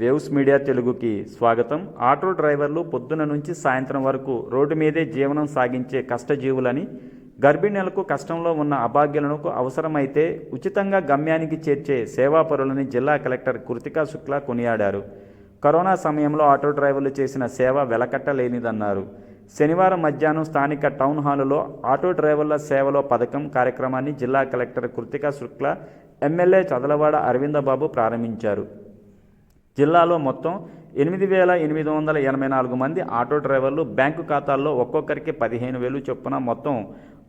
Waves media తెలుగుకి స్వాగతం. Auto డ్రైవర్లు పొద్దున నుంచి సాయంత్రం వరకు రోడ్డు మీదే జీవనం సాగించే కష్టజీవులని గర్భిణీలకు కష్టంలో ఉన్న అభాగ్యులకు అవసరమైతే ఉచితంగా గమ్యానికి చేర్చే సేవాపరులని జిల్లా కలెక్టర్ కృతికా శుక్లా కొనియాడారు. కరోనా సమయంలో ఆటో డ్రైవర్లు చేసిన సేవ వెలకట్టలేనిదన్నారు. శనివారం మధ్యాహ్నం స్థానిక టౌన్ హాలులో ఆటో డ్రైవర్ల సేవలో పథకం కార్యక్రమాన్ని జిల్లా కలెక్టర్ కృతికా శుక్లా ఎమ్మెల్యే చదలవాడ అరవిందబాబు ప్రారంభించారు. జిల్లాలో మొత్తం ఎనిమిది వేల ఎనిమిది వందల ఎనభై నాలుగు మంది ఆటో డ్రైవర్లు బ్యాంకు ఖాతాల్లో ఒక్కొక్కరికి పదిహేను వేలు చొప్పున మొత్తం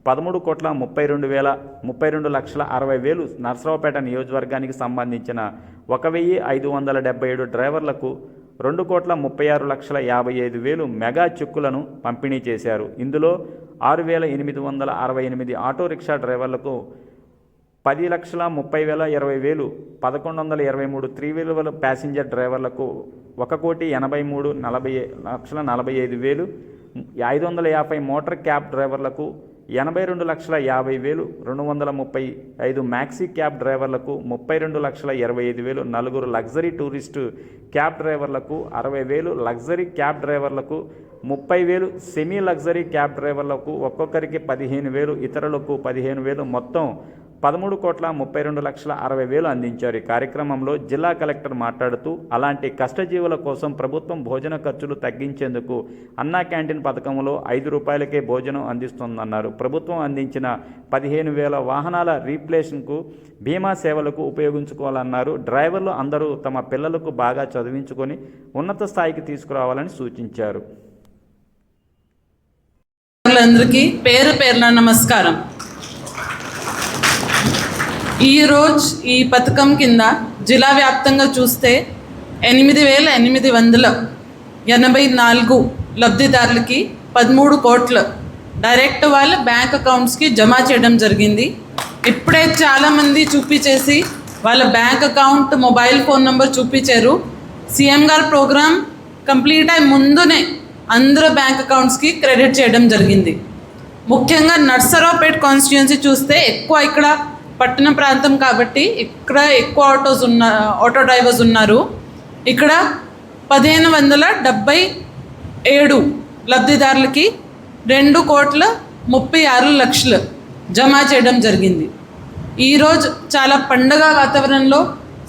పదమూడు కోట్ల ముప్పై రెండు వేల ముప్పై రెండు లక్షల అరవై వేలు నర్సరావుపేట నియోజకవర్గానికి సంబంధించిన ఒక వెయ్యి ఐదు వందల డెబ్బై ఏడు డ్రైవర్లకు రెండు కోట్ల ముప్పై ఆరు లక్షల యాభై ఐదు వేలు మెగా చెక్కులను పంపిణీ చేశారు. ఇందులో ఆరు వేల ఎనిమిది వందల అరవై ఎనిమిది ఆటో రిక్షా డ్రైవర్లకు పది లక్షల ముప్పై వేల ఇరవై వేలు పదకొండు వందల ఇరవై మూడు త్రీ వీలర్ ప్యాసింజర్ డ్రైవర్లకు ఒక కోటి ఎనభై మూడు నలభై లక్షల నలభై ఐదు వేలు ఐదు వందల యాభై మోటార్ క్యాబ్ డ్రైవర్లకు ఎనభై రెండు లక్షల యాభై వేలు రెండు వందల ముప్పై ఐదు మ్యాక్సీ క్యాబ్ డ్రైవర్లకు ముప్పై రెండు లక్షల ఇరవై ఐదు వేలు నలుగురు లగ్జరీ టూరిస్టు క్యాబ్ డ్రైవర్లకు అరవై వేలు లగ్జరీ క్యాబ్ డ్రైవర్లకు ముప్పై వేలు సెమీ లగ్జరీ క్యాబ్ డ్రైవర్లకు ఒక్కొక్కరికి పదిహేను వేలు ఇతరులకు పదిహేను వేలు మొత్తం పదమూడు కోట్ల ముప్పై రెండు లక్షల అరవై వేలు అందించారు. ఈ కార్యక్రమంలో జిల్లా కలెక్టర్ మాట్లాడుతూ అలాంటి కష్టజీవుల కోసం ప్రభుత్వం భోజన ఖర్చులు తగ్గించేందుకు అన్నా క్యాంటీన్ పథకంలో ఐదు రూపాయలకే భోజనం అందిస్తుందన్నారు. ప్రభుత్వం అందించిన పదిహేను వేల వాహనాల రీప్లేషన్కు బీమా సేవలకు ఉపయోగించుకోవాలన్నారు. డ్రైవర్లు అందరూ తమ పిల్లలకు బాగా చదివించుకొని ఉన్నత స్థాయికి తీసుకురావాలని సూచించారు. అందరికీ పేరు పేరున నమస్కారం. ఈరోజు ఈ పథకం కింద జిల్లా వ్యాప్తంగా చూస్తే ఎనిమిది వేల ఎనిమిది వందల ఎనభై నాలుగు లబ్ధిదారులకి పదమూడు కోట్ల డైరెక్ట్ వాళ్ళ బ్యాంక్ అకౌంట్స్కి జమ చేయడం జరిగింది. ఇప్పుడే చాలామంది చూపించేసి వాళ్ళ bank account mobile phone number చూపించారు. సీఎం గారు ప్రోగ్రామ్ కంప్లీట్ అయి ముందునే అందరూ బ్యాంక్ అకౌంట్స్కి క్రెడిట్ చేయడం జరిగింది. ముఖ్యంగా నర్సరావుపేట్ కాన్స్టిట్యున్సీ చూస్తే ఎక్కువ ఇక్కడ పట్టణ ప్రాంతం కాబట్టి ఇక్కడ ఎక్కువ ఆటోస్ ఉన్న ఆటో డ్రైవర్స్ ఉన్నారు. ఇక్కడ పదిహేను వందల డెబ్బై ఏడు లబ్ధిదారులకి రెండు కోట్ల ముప్పై ఆరు లక్షలు జమ చేయడం జరిగింది. ఈరోజు చాలా పండగ వాతావరణంలో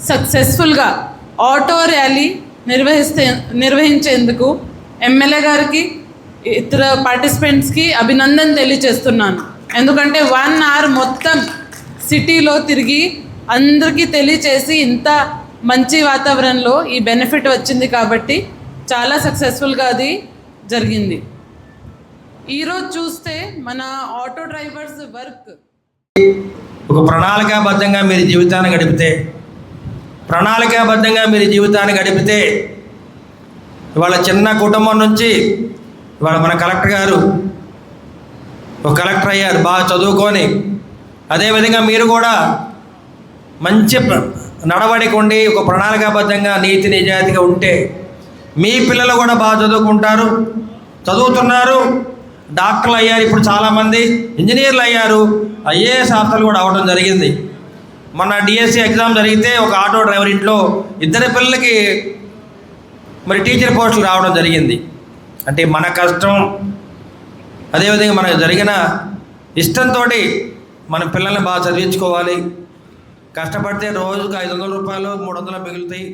సక్సెస్ఫుల్గా ఆటో ర్యాలీ నిర్వహిస్తే నిర్వహించేందుకు ఎమ్మెల్యే గారికి ఇతర పార్టిసిపెంట్స్కి అభినందన తెలియజేస్తున్నాను. ఎందుకంటే వన్ అవర్ మొత్తం సిటీలో తిరిగి అందరికీ తెలియచేసి ఇంత మంచి వాతావరణంలో ఈ బెనిఫిట్ వచ్చింది కాబట్టి చాలా సక్సెస్ఫుల్గా అది జరిగింది. ఈరోజు చూస్తే మన ఆటో డ్రైవర్స్ వర్క్. ఒక ప్రణాళికాబద్ధంగా మీరు జీవితాన్ని గడిపితే ప్రణాళికాబద్ధంగా మీరు జీవితాన్ని గడిపితే ఇవాళ చిన్న కుటుంబం నుంచి ఇవాళ మన కలెక్టర్ గారు ఒక కలెక్టర్ అయ్యారు బాగా చదువుకొని అదేవిధంగా మీరు కూడా మంచి ప్ర- నడవడిక ఉండి ఒక ప్రణాళికాబద్ధంగా నీతి నిజాయితీగా ఉంటే మీ పిల్లలు కూడా బాగా చదువుకుంటారు. చదువుతున్నారు. డాక్టర్లు అయ్యారు ఇప్పుడు చాలామంది. ఇంజనీర్లు అయ్యారు. ఐఏఎస్ ఆఫీసర్లు కూడా అవ్వడం జరిగింది. మొన్న డిఎస్సి ఎగ్జామ్ జరిగితే ఒక ఆటో డ్రైవర్ ఇంట్లో ఇద్దరి పిల్లలకి మరి టీచర్ పోస్టులు రావడం జరిగింది. అంటే మన కష్టం అదేవిధంగా మనకు జరిగిన ఇష్టంతో మన పిల్లల్ని బాగా చదివించుకోవాలి. కష్టపడితే రోజుకు ఐదు వందల రూపాయలు మూడు వందలు మిగులుతాయి.